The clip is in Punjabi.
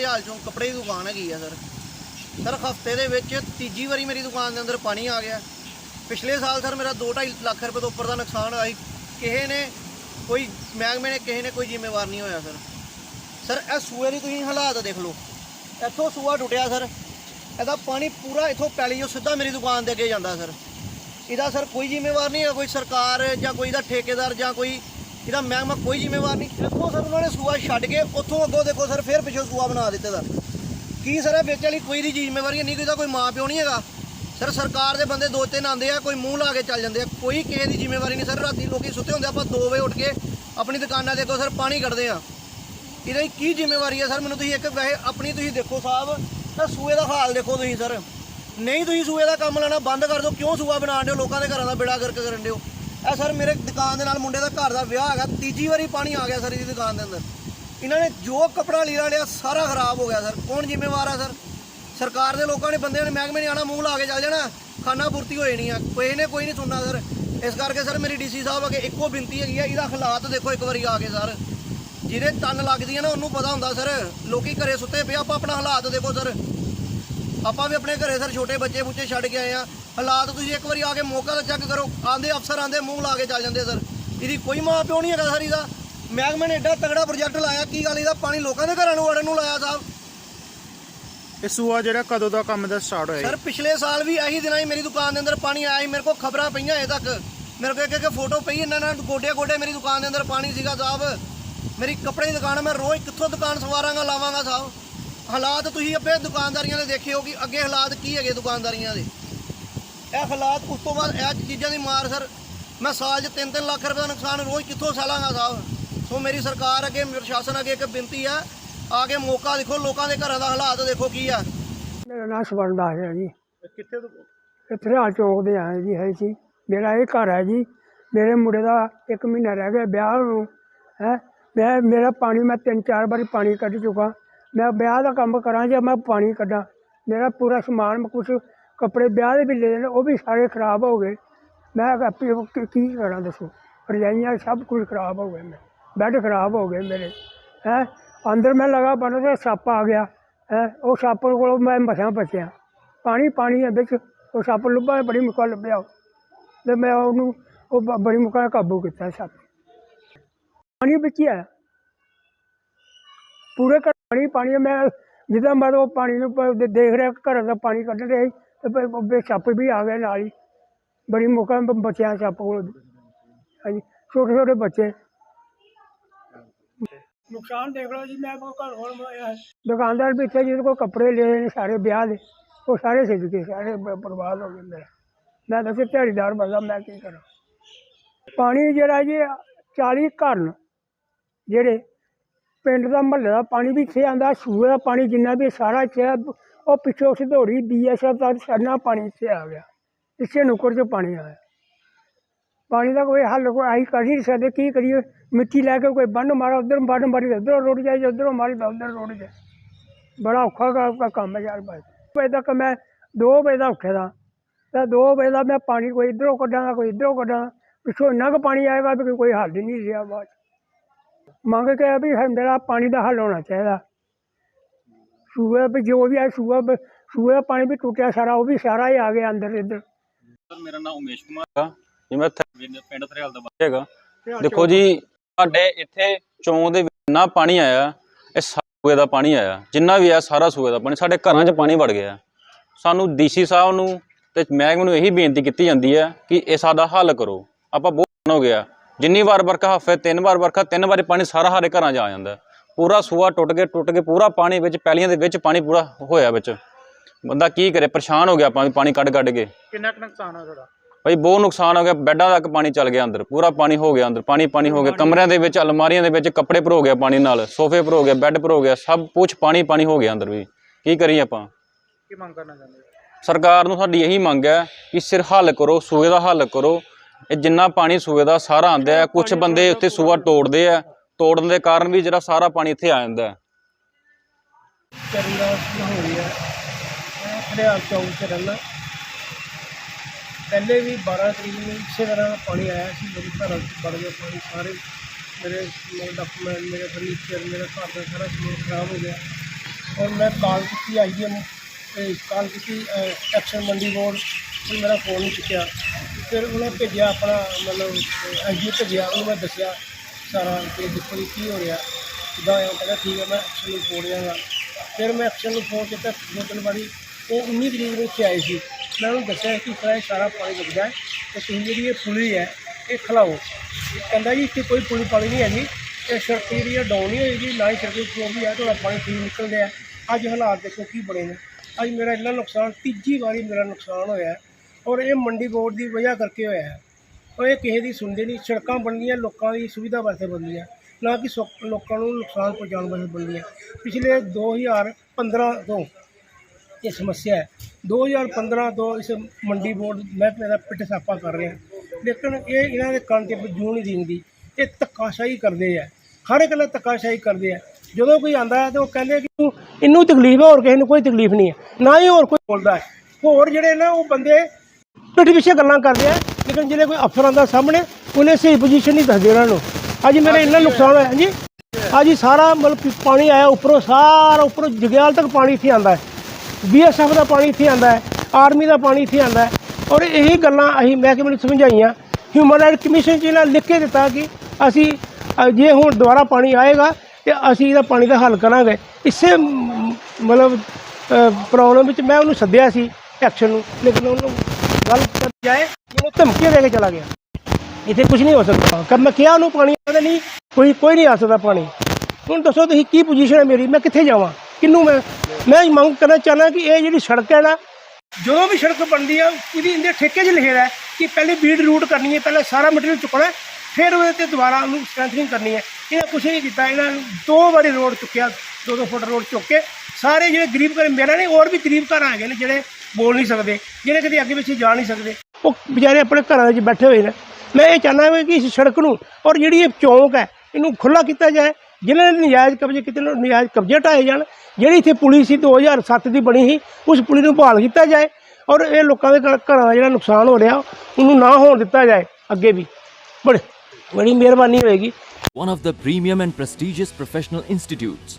ਸਰ ਥਰਿਆਲ ਚੋਂ ਕੱਪੜੇ ਦੀ ਦੁਕਾਨ ਹੈਗੀ ਆ ਸਰ। ਸਰ, ਹਫ਼ਤੇ ਦੇ ਵਿੱਚ ਤੀਜੀ ਵਾਰੀ ਮੇਰੀ ਦੁਕਾਨ ਦੇ ਅੰਦਰ ਪਾਣੀ ਆ ਗਿਆ। ਪਿਛਲੇ ਸਾਲ ਸਰ ਮੇਰਾ 2.5 ਲੱਖ ਰੁਪਏ ਤੋਂ ਉੱਪਰ ਦਾ ਨੁਕਸਾਨ ਹੋਇਆ ਸੀ। ਕਿਸੇ ਨੇ ਕੋਈ ਮਹਿਕਮੇ ਨੇ ਕਿਸੇ ਨੇ ਕੋਈ ਜ਼ਿੰਮੇਵਾਰ ਨਹੀਂ ਹੋਇਆ ਸਰ। ਸਰ, ਇਹ ਸੂਏ ਦੀ ਤੁਸੀਂ ਹਾਲਾਤ ਦੇਖ ਲਓ। ਇੱਥੋਂ ਸੂਆ ਟੁੱਟਿਆ ਸਰ। ਇਹਦਾ ਪਾਣੀ ਪੂਰਾ ਇੱਥੋਂ ਪੈਲੀ ਜੋ ਸਿੱਧਾ ਮੇਰੀ ਦੁਕਾਨ ਦੇ ਅੱਗੇ ਜਾਂਦਾ ਸਰ। ਇਹਦਾ ਸਰ ਕੋਈ ਜ਼ਿੰਮੇਵਾਰ ਨਹੀਂ ਹੈ ਕੋਈ ਸਰਕਾਰ ਜਾਂ ਕੋਈ ਦਾ ਠੇਕੇਦਾਰ ਜਾਂ ਕੋਈ ਇਹਦਾ ਮਹਿਕਮਾ ਕੋਈ ਜ਼ਿੰਮੇਵਾਰ ਨਹੀਂ ਦੇਖੋ ਸਰ ਉਹਨਾਂ ਨੇ ਸੂਆ ਛੱਡ ਕੇ ਉੱਥੋਂ ਅੱਗੋਂ ਦੇਖੋ ਸਰ, ਫਿਰ ਪਿੱਛੋਂ ਸੂਆ ਬਣਾ ਦਿੱਤਾ ਸਰ। ਕੀ ਸਰ, ਇਹ ਵਿੱਚ ਵਾਲੀ ਕੋਈ ਦੀ ਜ਼ਿੰਮੇਵਾਰੀ ਨਹੀਂ, ਕੋਈ ਦਾ ਕੋਈ ਮਾਂ ਪਿਓ ਨਹੀਂ ਹੈਗਾ। ਸਰ, ਸਰਕਾਰ ਦੇ ਬੰਦੇ ਦੋ ਤਿੰਨ ਆਉਂਦੇ ਆ, ਕੋਈ ਮੂੰਹ ਲਾ ਕੇ ਚੱਲ ਜਾਂਦੇ ਆ। ਕੋਈ ਕਿਸੇ ਦੀ ਜ਼ਿੰਮੇਵਾਰੀ ਨਹੀਂ ਸਰ, ਰਾਤੀ ਲੋਕੀ ਸੁੱਤੇ ਹੁੰਦੇ ਆਪਾਂ 2 ਵਜੇ ਉੱਠ ਕੇ ਆਪਣੀ ਦੁਕਾਨਾਂ ਦੇ ਅੱਗੋਂ ਸਰ, ਪਾਣੀ ਕੱਢਦੇ ਆ। ਇਹਦਾ ਕੀ ਜ਼ਿੰਮੇਵਾਰੀ ਹੈ ਸਰ? ਮੈਨੂੰ ਤੁਸੀਂ ਇੱਕ ਵੈਸੇ ਆਪਣੀ ਤੁਸੀਂ ਦੇਖੋ ਸਾਹਿਬ, ਤਾਂ ਸੂਏ ਦਾ ਹਾਲ ਦੇਖੋ ਤੁਸੀਂ ਸਰ। ਨਹੀਂ ਤੁਸੀਂ ਸੂਏ ਦਾ ਕੰਮ ਲੈਣਾ, ਬੰਦ ਕਰ ਦਿਓ। ਕਿਉਂ ਸੂਆ ਬਣਾਉਣ ਦਿਓ? ਲੋਕਾਂ ਦੇ ਘਰਾਂ ਦਾ ਬੇੜਾ ਗਰਕ ਕਰਨ ਦਿਓ। ਇਹ ਸਰ ਮੇਰੇ ਦੁਕਾਨ ਦੇ ਨਾਲ ਮੁੰਡੇ ਦਾ ਘਰ ਦਾ ਵਿਆਹ ਹੈਗਾ, ਤੀਜੀ ਵਾਰੀ ਪਾਣੀ ਆ ਗਿਆ ਸਰ ਇਹਦੀ ਦੁਕਾਨ ਦੇ ਅੰਦਰ। ਇਹਨਾਂ ਨੇ ਜੋ ਕਪੜਾ ਲੀੜਾ ਲਿਆ, ਸਾਰਾ ਖਰਾਬ ਹੋ ਗਿਆ ਸਰ। ਕੌਣ ਜ਼ਿੰਮੇਵਾਰ ਆ ਸਰ? ਸਰਕਾਰ ਦੇ ਲੋਕਾਂ ਨੇ, ਬੰਦਿਆਂ ਨੇ ਮਹਿਕਮੇ ਨੇ ਆਣਾ ਮੂੰਹ ਲਾ ਕੇ ਚੱਲ ਜਾਣਾ। ਖਾਨਾ ਪੂਰਤੀ ਹੋਏ ਨਹੀਂ ਆ। ਕੋਈ ਨੇ ਕੋਈ ਨਹੀਂ ਸੁਣਨਾ ਸਰ। ਇਸ ਕਰਕੇ ਸਰ ਮੇਰੀ ਡੀਸੀ ਸਾਹਿਬ ਅੱਗੇ ਇੱਕੋ ਬੇਨਤੀ ਹੈਗੀ ਆ, ਇਹਦਾ ਹਾਲਾਤ ਦੇਖੋ ਇੱਕ ਵਾਰੀ ਆ ਕੇ ਸਰ। ਜਿਹਦੇ ਤਨ ਲੱਗਦੀ ਲੱਗਦੀਆਂ ਨਾ, ਉਹਨੂੰ ਪਤਾ ਹੁੰਦਾ ਸਰ। ਲੋਕੀ ਘਰੇ ਸੁੱਤੇ ਪਏ ਆਪਾਂ ਆਪਣਾ ਹਾਲਾਤ ਦੇਖੋ ਸਰ। ਆਪਾਂ ਵੀ ਆਪਣੇ ਘਰੇ ਸਰ ਛੋਟੇ ਬੱਚੇ ਬੁੱਚੇ ਛੱਡ ਕੇ ਆਏ ਆ। ਹਾਲਾਤ ਤੁਸੀਂ ਇੱਕ ਵਾਰੀ ਆ ਕੇ ਮੌਕਾ ਤਾਂ ਚੈੱਕ ਕਰੋ। ਆਂਦੇ ਅਫਸਰ ਆਂਦੇ ਮੂੰਹ ਲਾ ਕੇ ਚੱਲ ਜਾਂਦੇ ਸਰ। ਇਹਦੀ ਕੋਈ ਮਾਂ ਪਿਓ ਨਹੀਂ ਹੈਗਾ ਸਰ ਇਹਦਾ। ਮਹਿਕਮੇ ਨੇ ਐਡਾ ਤਗੜਾ ਪ੍ਰੋਜੈਕਟ ਲਾਇਆ ਕੀ ਗੱਲ ਇਹਦਾ ਪਾਣੀ ਲੋਕਾਂ ਦੇ ਘਰਾਂ ਨੂੰ ਵੜਨ ਨੂੰ ਲਾਇਆ ਸਾਹਿਬ? ਇਹ ਸੂਆ ਜਿਹੜਾ ਕਦੋਂ ਦਾ ਕੰਮ ਦਾ ਸਟਾਰਟ ਹੋਇਆ ਸਰ ਪਿਛਲੇ ਸਾਲ ਵੀ ਇਹੀ ਦਿਨਾਂ ਹੀ ਮੇਰੀ ਦੁਕਾਨ ਦੇ ਅੰਦਰ ਪਾਣੀ ਆਇਆ ਸੀ। ਮੇਰੇ ਕੋਲ ਖਬਰਾਂ ਪਈਆਂ ਅਜੇ ਤੱਕ। ਮੇਰੇ ਕੋਲ ਇੱਕ ਇੱਕ ਫੋਟੋ ਪਈ ਇਹਨਾਂ ਨਾਲ ਗੋਡੇ ਗੋਡੇ ਮੇਰੀ ਦੁਕਾਨ ਦੇ ਅੰਦਰ ਪਾਣੀ ਸੀਗਾ ਸਾਹਿਬ। ਮੇਰੀ ਕੱਪੜੇ ਦੀ ਦੁਕਾਨ ਮੈਂ ਰੋਜ਼ ਕਿੱਥੋਂ ਦੁਕਾਨ ਸਵਾਰਾਂਗਾ ਲਾਵਾਂਗਾ ਸਾਹਿਬ। ਹਾਲਾਤ ਤੁਸੀਂ ਆਪਣੇ ਦੁਕਾਨਦਾਰੀਆਂ ਦੇ ਦੇਖੇ ਹੋ ਕਿ ਅੱਗੇ ਹਾਲਾਤ ਕੀ ਹੈਗੇ ਦੁਕਾਨਦਾਰੀਆਂ ਦੇ? ਇਹ ਹਾਲਾਤ ਉਸ ਤੋਂ ਬਾਅਦ ਇਹ ਚੀਜ਼ਾਂ ਦੀ ਮਾਰ ਸਰ ਮੈਂ ਸਾਲ 'ਚ 3-3 ਲੱਖ ਰੁਪਏ ਦਾ ਨੁਕਸਾਨ ਰੋਜ਼ ਕਿੱਥੋਂ ਸਾਲਾਂਗਾ ਸਾਹਿਬ? ਸੋ ਮੇਰੀ ਸਰਕਾਰ ਅੱਗੇ ਪ੍ਰਸ਼ਾਸਨ ਅੱਗੇ ਇੱਕ ਬੇਨਤੀ ਆ ਆ ਕੇ ਮੌਕਾ ਦੇਖੋ ਲੋਕਾਂ ਦੇ ਘਰਾਂ ਦਾ ਹਾਲਾਤ ਦੇਖੋ ਕੀ ਆ। ਮੇਰਾ ਨਾਮ ਸਵਰਨ ਦਾਸ ਹੈ ਜੀ। ਕਿੱਥੇ ਤੋਂ? ਇੱਥੇ ਹਾਲ ਚੌਂਕ ਦੇ ਆਏ ਜੀ ਹੈ ਜੀ। ਮੇਰਾ ਇਹ ਘਰ ਹੈ ਜੀ ਮੇਰੇ ਮੁੰਡੇ ਦਾ ਇੱਕ ਮਹੀਨਾ ਰਹਿ ਗਿਆ ਵਿਆਹ ਨੂੰ ਹੈ। ਮੈਂ ਮੇਰਾ ਪਾਣੀ ਮੈਂ ਤਿੰਨ ਚਾਰ ਵਾਰੀ ਪਾਣੀ ਕੱਢ ਚੁੱਕਾ। ਮੈਂ ਵਿਆਹ ਦਾ ਕੰਮ ਕਰਾਂ, ਜਾਂ ਮੈਂ ਪਾਣੀ ਕੱਢਾਂ, ਮੇਰਾ ਪੂਰਾ ਸਮਾਨ ਕੁਛ ਕੱਪੜੇ ਵਿਆਹ ਦੇ ਵੀ ਲੈ ਨੇ ਉਹ ਵੀ ਸਾਰੇ ਖਰਾਬ ਹੋ ਗਏ। ਮੈਂ ਕਿਹਾ ਉਹ ਕੀ ਕੀ ਕਰਾਂ ਦੱਸੋ? ਰਜਾਈਆਂ ਸਭ ਕੁਝ ਖਰਾਬ ਹੋ ਗਏ ਮੇਰੇ ਬੈੱਡ ਖਰਾਬ ਹੋ ਗਏ ਮੇਰੇ, ਹੈਂ? ਅੰਦਰ ਮੈਂ ਲਗਾ ਬਣ ਤੇ ਸੱਪ ਆ ਗਿਆ, ਹੈਂ? ਉਹ ਸੱਪ ਕੋਲੋਂ ਮੈਂ ਮਸਾਂ ਬਚਿਆ ਪਾਣੀ ਪਾਣੀ ਹੈ ਵਿੱਚ, ਉਹ ਸੱਪ ਲੁੱਭਾ ਬੜੀ ਮੁਕਾ ਲੱਭਿਆ। ਉਹ। ਤੇ ਮੈਂ ਉਹਨੂੰ, ਉਹ ਬ- ਬੜੀ ਮੁਕਾ ਕਾਬੂ ਕੀਤਾ ਸੱਪ। ਪਾਣੀ ਵਿੱਚ ਹੀ ਆਇਆ। ਪੂਰੇ ਘਰ ਪਾਣੀ ਪਾਣੀ ਹੈ। ਮੈਂ ਜਿੱਦਾਂ ਮੈਂ ਉਹ ਪਾਣੀ ਨੂੰ ਪ- ਦੇ- ਦੇਖ ਰਿਹਾ ਘਰ ਦਾ ਪਾਣੀ ਕੱਢ ਰਿਹਾ ਸੀ ਤੇ ਫਿਰ ਉਹ ਵਿੱਚ ਸੱਪ ਵੀ ਆ ਗਏ ਨਾਲ ਹੀ। ਬੜੀ ਮੁਕਾ ਬਚਿਆ ਸੱਪ ਕੋਲ। ਹਾਂਜੀ ਛੋਟੇ ਛੋਟੇ ਬੱਚੇ। ਨੁਕਸਾਨ ਦੇਖ ਲਓ ਜੀ ਮੈਂ ਕੋ ਘਰ ਹੁਣ ਬਣਾਇਆ ਦੁਕਾਨਦਾਰ ਵੀ ਇੱਥੇ ਜਿਹਦੇ ਕੋਲ ਕੱਪੜੇ ਲਏ ਨੇ ਸਾਰੇ ਵਿਆਹ ਦੇ ਉਹ ਸਾਰੇ ਸਿੱਜ ਗਏ ਸਾਰੇ ਬ- ਬਰਬਾਦ ਹੋ ਗਏ ਮੇਰਾ। ਮੈਂ ਦੱਸੇ ਦਿਹਾੜੀਦਾਰ ਬੰਦਾ ਮੈਂ ਕੀ ਕਰਾਂ? ਪਾਣੀ ਜਿਹੜਾ ਜੀ 40 ਘਰ ਨੇ ਜਿਹੜੇ ਪਿੰਡ ਦਾ ਮਹੱਲੇ ਦਾ ਪਾਣੀ ਵੀ ਇੱਥੇ ਆਂਦਾ ਸੂਏ ਦਾ ਪਾਣੀ ਜਿੰਨਾ ਵੀ ਸਾਰਾ ਇੱਥੇ ਆ, ਉਹ ਪਿੱਛੋਂ ਸਿਧੋੜੀ ਬੀਐਸਐਫ ਦਾ ਸਾਡਾ ਪਾਣੀ ਇੱਥੇ ਆ ਗਿਆ। ਇਸੇ ਨੁਕਰ 'ਚ ਪਾਣੀ ਆਇਆ। ਪਾਣੀ ਦਾ ਕੋਈ ਹੱਲ ਕੋਈ ਆਈ ਕਰ ਹੀ ਨਹੀਂ ਸਕਦੇ ਕੀ ਕਰੀਏ? ਮਿੱਟੀ ਲੈ ਕੇ ਕੋਈ ਬੰਨ ਮਾਰਾ ਉਧਰ ਬੰਨ ਮਾਰੀ ਉਧਰੋਂ ਰੁੜ ਜਾਏ ਉਧਰੋਂ ਮਾਰੀ ਤਾਂ ਉਧਰ ਰੁੜ ਜਾਏ। ਬੜਾ ਔਖਾ ਕਾ- ਕਾ ਕੰਮ ਹੈ ਯਾਰ ਭਾਈ। ਵਜੇ ਤੱਕ ਮੈਂ 2 ਵਜੇ ਦਾ ਉੱਠੇ ਦਾ ਤਾਂ 2 ਵਜੇ ਦਾ ਮੈਂ ਪਾਣੀ ਕੋਈ ਇਧਰੋਂ ਕੱਢਾਂਗਾ ਕੋਈ ਇਧਰੋਂ ਕੱਢਾਂਗਾ। ਪਿੱਛੋਂ ਇੰਨਾ ਕੁ ਪਾਣੀ ਆਏਗਾ ਵੀ ਕੋਈ ਹੱਲ ਹੀ ਨਹੀਂ ਰਿਹਾ ਬਾਅਦ 'ਚ। ਮੰਗ ਕੇ ਆ ਵੀ ਹੈ- ਮੇਰਾ ਪਾਣੀ ਦਾ ਹੱਲ ਹੋਣਾ ਚਾਹੀਦਾ। ਸੂਏ ਵੀ ਜੋ ਵੀ ਹੈ ਸੂਆ ਦਾ ਪਾਣੀ ਵੀ ਟੁੱਟਿਆ ਸਾਰਾ ਉਹ ਵੀ ਸਾਰਾ ਹੀ ਆ ਗਿਆ ਅੰਦਰ ਇੱਧਰ। ਸਰ ਮੇਰਾ ਨਾਮ ਉਮੇਸ਼ ਕੁਮਾਰ ਆ। ਜੀ ਮੈਂ ਥ- ਪਿੰਡ ਥਰਿਆਲ ਦਾ ਵਾਸੀ ਹੈਗਾ। ਦੇਖੋ ਜੀ ਸਾਡੇ ਇੱਥੇ ਚੌਂਕ ਦੇ ਇੰਨਾ ਪਾਣੀ ਆਇਆ ਇਹ ਸੂਏ ਦਾ ਪਾਣੀ ਆਇਆ ਜਿੰਨਾ ਵੀ ਆ ਸਾਰਾ ਸੂਏ ਦਾ ਪਾਣੀ ਸਾਡੇ ਘਰਾਂ 'ਚ ਪਾਣੀ ਵੜ ਗਿਆ। ਸਾਨੂੰ ਡੀਸੀ ਸਾਹਿਬ ਨੂੰ ਤੇ ਮਹਿਕਮੇ ਨੂੰ ਇਹੀ ਬੇਨਤੀ ਕੀਤੀ ਜਾਂਦੀ ਹੈ ਕਿ ਇਹ ਸਾਡਾ ਹੱਲ ਕਰੋ। ਆਪਾਂ ਬਹੁਤ ਹੋ ਗਿਆ। ਜਿੰਨੀ ਵਾਰ ਵਰਖਾ ਹਫੇ ਤਿੰਨ ਵਾਰ ਵਰਖਾ ਤਿੰਨ ਵਾਰੀ ਪਾਣੀ ਸਾਰਾ ਸਾਡੇ ਘਰਾਂ 'ਚ ਆ ਜਾਂਦਾ। ਪੂਰਾ ਸੂਆ ਟੁੱਟ ਕੇ ਟੁੱਟ ਕੇ ਪੂਰਾ ਪਾਣੀ ਵਿੱਚ ਪੈਲੀਆਂ ਦੇ ਵਿੱਚ ਪਾਣੀ ਪੂਰਾ ਹੋਇਆ ਵਿੱਚ। ਬੰਦਾ ਕੀ ਕਰੇ ਪਰੇਸ਼ਾਨ ਹੋ ਗਿਆ ਆਪਾਂ ਪਾਣੀ ਕੱਢ ਕੱਢ ਕੇ। ਕਿੰਨਾ ਕੁ ਨੁਕਸਾਨ ਆ ਤੁਹਾਡਾ? ਭਾਈ ਬਹੁਤ ਨੁਕਸਾਨ ਹੋ ਗਿਆ ਬੈੱਡਾਂ ਤੱਕ ਪਾਣੀ ਚੱਲ ਗਿਆ ਅੰਦਰ ਪੂਰਾ ਪਾਣੀ ਹੋ ਗਿਆ ਅੰਦਰ ਪਾਣੀ ਪਾਣੀ ਹੋ ਗਿਆ ਕਮਰਿਆਂ ਦੇ ਵਿੱਚ ਅਲਮਾਰੀਆਂ ਦੇ ਵਿੱਚ ਕੱਪੜੇ ਭਰੋ ਗਿਆ ਪਾਣੀ ਨਾਲ ਸੋਫੇ ਭਰੋ ਗਿਆ ਬੈੱਡ ਭਰੋ ਗਿਆ ਸਭ ਕੁਝ ਪਾਣੀ ਪਾਣੀ ਹੋ ਗਿਆ ਅੰਦਰ ਵੀ। ਕੀ ਕਰੀਏ ਆਪਾਂ? ਕੀ ਮੰਗ ਕਰਨਾ ਚਾਹੁੰਦੇ? ਸਰਕਾਰ ਨੂੰ ਸਾਡੀ ਇਹੀ ਮੰਗ ਹੈ ਕਿ ਸਿਰ ਹੱਲ ਕਰੋ ਸੂਏ ਦਾ ਹੱਲ ਕਰੋ ਇਹ ਜਿੰਨਾ ਪਾਣੀ ਸੂਏ ਦਾ ਸਾਰਾ ਆਂਦਾ ਹੈ ਕੁਝ ਬੰਦੇ ਉੱਤੇ ਸੂਆ ਤੋੜਦੇ ਆ ਤੋੜਨ ਦੇ ਕਾਰਨ ਵੀ ਜਿਹੜਾ ਸਾਰਾ ਪਾਣੀ ਇੱਥੇ ਆ ਜਾਂਦਾ ਹੈ। ਚਰਨਾ ਹੋਈ ਹੈ ਮੈਂ ਖੜਿਆਲ ਚੌਂਕ 'ਚ ਰਹਿੰਦਾ। ਪਹਿਲੇ ਵੀ 12 ਤਰੀਕ ਨੂੰ ਇਸੇ ਤਰ੍ਹਾਂ ਪਾਣੀ ਆਇਆ ਸੀ ਮੇਰੇ ਘਰ 'ਚ ਵੜ ਗਿਆ ਪਾਣੀ ਸਾਰੇ ਮੇਰੇ ਮੇਰੇ ਡਾਕੂਮੈਂਟ ਮੇਰੇ ਫਰਨੀਚਰ ਮੇਰੇ ਘਰ ਦਾ ਸਾਰਾ ਸਮਾਨ ਖਰਾਬ ਹੋ ਗਿਆ। ਔਰ ਮੈਂ ਕਾਲ ਕੀਤੀ ਆਈਐਮ ਕਾਲ ਕੀਤੀ ਐਕਸ਼ਨ ਮੰਡੀ ਬੋਰਡ ਤੇ ਮੇਰਾ ਫੋਨ ਨਹੀਂ ਚੁੱਕਿਆ। ਫਿਰ ਉਹਨੇ ਭੇਜਿਆ ਆਪਣਾ, ਮਤਲਬ ਐਸਡੀਓ ਭੇਜਿਆ, ਉਹਨੂੰ ਮੈਂ ਦੱਸਿਆ ਸਾਰਾ ਕਿ ਦੇਖੋ ਜੀ ਕੀ ਹੋ ਰਿਹਾ। ਕਿੱਦਾਂ ਆ ਕਹਿੰਦਾ ਠੀਕ ਹੈ, ਮੈਂ ਐਕਸ਼ਨ ਨੂੰ ਫੋਨ ਦਿਆਂਗਾ ਫਿਰ ਮੈਂ ਐਕਸ਼ਨ ਨੂੰ ਫੋਨ ਕੀਤਾ, ਦੋ ਤਿੰਨ ਵਾਰੀ। ਉਹ 19 ਤਰੀਕ ਨੂੰ ਇੱਥੇ ਆਏ ਸੀ। ਮੈਂ ਉਹਨੂੰ ਦੱਸਿਆ ਕਿ ਇਸ ਇਹ ਸਾਰਾ ਪਾਣੀ ਲੱਗਦਾ ਹੈ ਤੇ ਤੁਸੀਂ ਜਿਹੜੀ ਇਹ ਪੁਲੀ ਹੈ, ਇਹ ਖਲਾਓ। ਕਹਿੰਦਾ ਜੀ, ਇੱਥੇ ਕੋਈ ਪੁਲੀ ਪਾਣੀ ਨਹੀਂ ਹੈਗੀ ਇਹ ਸੜਕ ਜਿਹੜੀ ਹੈ ਡਾਊਨ ਨਹੀਂ ਹੋਏਗੀ, ਨਾ ਹੀ ਸੜਕ ਜੋ ਵੀ ਹੈ, ਤੁਹਾਡਾ ਪਾਣੀ ਠੀਕ ਨਿਕਲ ਰਿਹਾ ਅੱਜ ਹਾਲਾਤ ਦੇਖੋ ਕੀ ਬਣੇ ਨੇ। ਅੱਜ ਮੇਰਾ ਇੰਨਾ ਨੁਕਸਾਨ, ਤੀਜੀ ਵਾਰੀ ਮੇਰਾ ਨੁਕਸਾਨ ਹੋਇਆ ਔਰ ਇਹ ਮੰਡੀ ਬੋਰਡ ਦੀ ਵਜ੍ਹਾ ਕਰਕੇ ਹੋਇਆ ਹੈ। ਔਰ ਇਹ ਕਿਸੇ ਦੀ ਸੁਣਦੇ ਨਹੀਂ। ਸੜਕਾਂ ਬਣਦੀਆਂ, ਲੋਕਾਂ ਦੀ ਸੁਵਿਧਾ ਵਾਸਤੇ ਬਣਦੀਆਂ। ਨਾ ਕਿ ਸੋ- ਲੋਕਾਂ ਨੂੰ ਨੁਕਸਾਨ ਪਹੁੰਚਾਉਣ ਵਾਸਤੇ ਬਣਦੀਆਂ। ਪਿਛਲੇ 2015 ਤੋਂ ਇਹ ਸਮੱਸਿਆ ਹੈ। 2015 ਤੋਂ ਇਸ ਮੰਡੀ ਬੋਰਡ ਮਹਿਕਮੇ ਦਾ ਪਿੱਟ ਸਾਪਾ ਕਰ ਰਿਹਾ। ਲੇਕਿਨ ਇਹ ਇਹਨਾਂ ਦੇ ਕੰਨ ਤੇ ਜੂੰ ਨਹੀਂ ਦਿੰਦੀ। ਇਹ ਧੱਕਾਸ਼ਾਹੀ ਕਰਦੇ ਆ। ਹਰ ਇੱਕ ਨਾਲ ਧੱਕਾਸ਼ਾਹੀ ਕਰਦੇ ਆ। ਜਦੋਂ ਕੋਈ ਆਂਦਾ ਹੈ ਤੇ ਉਹ ਕਹਿੰਦੇ ਕਿ ਇਹਨੂੰ ਤਕਲੀਫ ਹੈ, ਹੋਰ ਕਿਸੇ ਨੂੰ ਕੋਈ ਤਕਲੀਫ ਨਹੀਂ ਹੈ। ਨਾ ਹੀ ਹੋਰ ਕੋਈ ਬੋਲਦਾ ਹੈ। ਹੋਰ ਜਿਹੜੇ ਨਾ ਉਹ ਬੰਦੇ ਪਿੱਠ ਪਿੱਛੇ ਗੱਲਾਂ ਕਰਦੇ ਆ ਲੇਕਿਨ ਜਿਹੜੇ ਕੋਈ ਅਫਸਰ ਦਾ ਸਾਹਮਣੇ, ਉਹਨੇ ਸਹੀ ਪੋਜੀਸ਼ਨ ਨਹੀਂ ਦੱਸਦੇ ਉਹਨਾਂ ਨੂੰ। ਅੱਜ ਮੇਰਾ ਇੰਨਾ ਨੁਕਸਾਨ ਹੋਇਆ ਜੀ ਅੱਜ ਸਾਰਾ ਮਤਲਬ ਪਾਣੀ ਆਇਆ ਉੱਪਰੋਂ, ਸਾਰਾ ਉੱਪਰੋਂ ਜਗਿਆਲ ਤੱਕ ਪਾਣੀ ਇੱਥੇ ਆਂਦਾ ਹੈ। ਬੀਐਸਐਫ ਦਾ ਪਾਣੀ ਇੱਥੇ ਆਂਦਾ ਹੈ ਆਰਮੀ ਦਾ ਪਾਣੀ ਇੱਥੇ ਆਂਦਾ ਹੈ। ਔਰ ਇਹ ਗੱਲਾਂ ਅਸੀਂ ਮਹਿਕਮੇ ਨੂੰ ਸਮਝਾਈਆਂ। ਹਿਊਮਨ ਰਾਈਟ ਕਮਿਸ਼ਨ ਜੀ ਨਾਲ ਲਿਖ ਕੇ ਦਿੱਤਾ ਕਿ ਅਸੀਂ ਜੇ ਹੁਣ ਦੁਬਾਰਾ ਪਾਣੀ ਆਏਗਾ, ਤੇ ਅਸੀਂ ਇਹਦਾ ਪਾਣੀ ਦਾ ਹੱਲ ਕਰਾਂਗੇ। ਇਸੇ ਮਤਲਬ ਪ੍ਰੋਬਲਮ ਵਿੱਚ ਮੈਂ ਉਹਨੂੰ ਸੱਦਿਆ ਸੀ ਐਕਸ਼ਨ ਨੂੰ, ਲੇਕਿਨ ਉਹਨੂੰ ਗੱਲ ਕਰ ਜਾਏ, ਮੈਨੂੰ ਧਮਕੀਆਂ ਦੇ ਕੇ ਚਲਾ ਗਿਆ। ਇੱਥੇ ਕੁਝ ਨਹੀਂ ਹੋ ਸਕਦਾ। ਕਦ ਮੈਂ ਕਿਹਾ ਉਹਨੂੰ ਪਾਣੀ ਆਉਂਦਾ ਨਹੀਂ, ਕੋਈ ਕੋਈ ਨਹੀਂ ਆ ਸਕਦਾ ਪਾਣੀ। ਹੁਣ ਦੱਸੋ ਤੁਸੀਂ ਕੀ ਪੋਜੀਸ਼ਨ ਹੈ ਮੇਰੀ? ਮੈਂ ਕਿੱਥੇ ਜਾਵਾਂ? ਕਿਹਨੂੰ ਮੈਂ ਮੈਂ ਇਹ ਮੰਗ ਕਰਨਾ ਚਾਹੁੰਦਾ ਕਿ ਇਹ ਜਿਹੜੀ ਸੜਕ ਹੈ ਨਾ, ਜਦੋਂ ਵੀ ਸੜਕ ਬਣਦੀ ਆ, ਇਹਦੀ ਇਹਦੇ ਠੇਕੇ 'ਚ ਲਿਖਿਆ ਹੈ ਕਿ ਪਹਿਲੇ ਬੀਡ ਰੂਟ ਕਰਨੀ ਹੈ, ਪਹਿਲੇ ਸਾਰਾ ਮਟੀਰੀਅਲ ਚੁੱਕਣਾ ਫਿਰ ਉਹਦੇ ਤੇ ਦੁਬਾਰਾ ਉਹਨੂੰ ਸਟ੍ਰੈਂਥਨਿੰਗ ਕਰਨੀ ਹੈ। ਇਹਨਾਂ ਕੁਛ ਨਹੀਂ ਕੀਤਾ। ਇਹਨਾਂ ਦੋ ਵਾਰੀ ਰੋਡ ਚੁੱਕਿਆ, ਦੋ ਦੋ ਫੁੱਟ ਰੋਡ ਚੁੱਕ ਕੇ। ਸਾਰੇ ਜਿਹੜੇ ਗਰੀਬ ਘਰ, ਮੇਰਾ ਨਹੀਂ, ਹੋਰ ਵੀ ਗਰੀਬ ਘਰ ਹੈਗੇ ਨੇ ਜਿਹੜੇ ਬੋਲ ਨਹੀਂ ਸਕਦੇ ਜਿਹੜੇ ਕਦੇ ਅੱਗੇ ਪਿੱਛੇ ਜਾ ਨਹੀਂ ਸਕਦੇ। ਉਹ ਵਿਚਾਰੇ ਆਪਣੇ ਘਰਾਂ ਵਿੱਚ ਬੈਠੇ ਹੋਏ ਨੇ। ਮੈਂ ਇਹ ਚਾਹੁੰਦਾ ਹਾਂ ਕਿ ਇਸ ਸੜਕ ਨੂੰ ਔਰ ਜਿਹੜੀ ਇਹ ਚੌਂਕ ਹੈ ਇਹਨੂੰ ਖੁੱਲਾ ਕੀਤਾ ਜਾਏ ਜਿਨ੍ਹਾਂ ਨੇ ਨਜਾਇਜ਼ ਕਬਜ਼ੇ ਕੀਤੇ ਨੇ ਨਜਾਇਜ਼ ਕਬਜ਼ੇ ਢਾਏ ਜਾਣ ਜਿਹੜੀ ਇੱਥੇ ਪੁਲਿਸ ਸੀ 2007 ਦੀ ਬਣੀ ਸੀ ਉਸ ਪੁਲੀ ਨੂੰ ਬਹਾਲ ਕੀਤਾ ਜਾਏ ਔਰ ਇਹ ਲੋਕਾਂ ਦੇ ਘਰ- ਘਰਾਂ ਦਾ ਜਿਹੜਾ ਨੁਕਸਾਨ ਹੋ ਰਿਹਾ ਉਹਨੂੰ ਨਾ ਹੋਣ ਦਿੱਤਾ ਜਾਏ ਅੱਗੇ ਵੀ। ਬੜੀ ਬੜੀ ਮਿਹਰਬਾਨੀ ਹੋਏਗੀ। One of the premium and prestigious professional institutes,